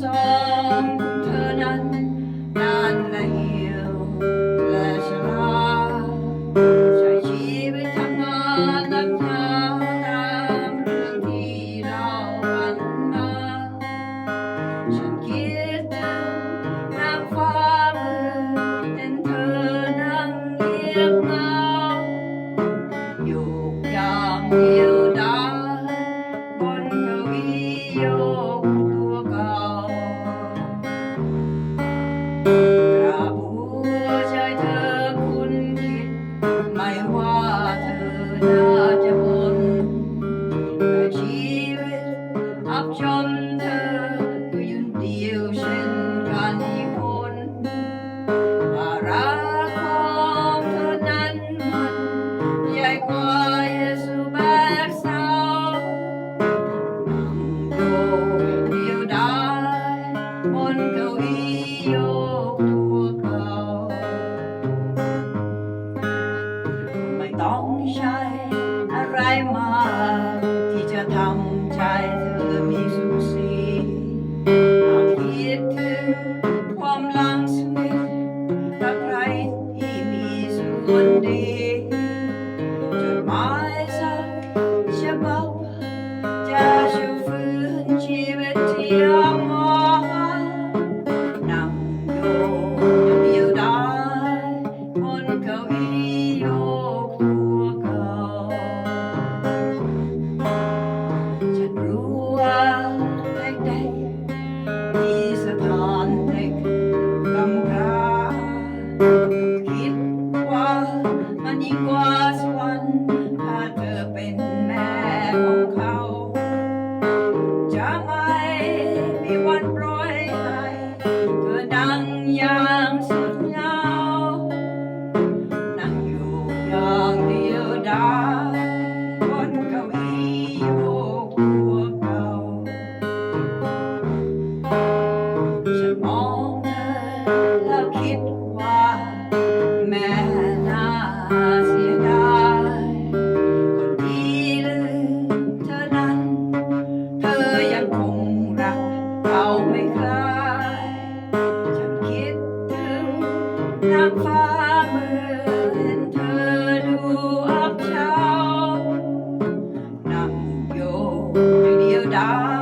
สองเธอนั้นนานแลี้ยวและชราใช้ชีวิตทำงานรับทาตามที่เราฝันมา from เธอมีสุขสีหากคิดถึงความหลังสนิทรักใครที่มีส่วนดี ของเจะไม่มีวันปล่อยให้เธอดังอย่างสุดเงา นั่งอยู่อย่างเดียวดายบนเก้าอี้โยกหัวเก่าฉันมองเธอแล้ว นางฟ้าเมือนเธอดูอับเช้านั่โยนียวดา